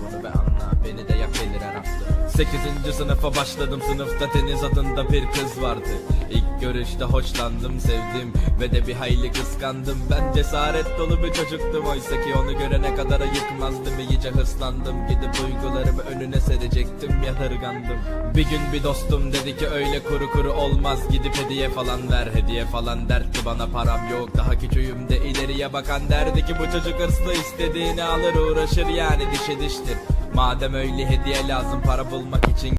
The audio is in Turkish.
bunu ve anla Beni de yak gelir her hafta 8. sınıfa başladım sınıfta Deniz adında bir kız vardı. İlk görüşte hoşlandım sevdim Ve de bir hayli kıskandım. Ben cesaret dolu bir çocuktum Oysa ki onu görene kadar ayıkmazdım İyice hırslandım. Gidip duygularımı önüne serecektim Yadırgandım. Bir gün bir dostum dedi ki öyle kuru kuru olmaz Gidip hediye falan ver Hediye falan. Dertti bana param yok Daha küçüğüm de ileriye bakan. Derdi ki Bu çocuk hırslı istediğini alır uğraşır yani dişe diştir. Madem öyle hediye lazım para bulmak için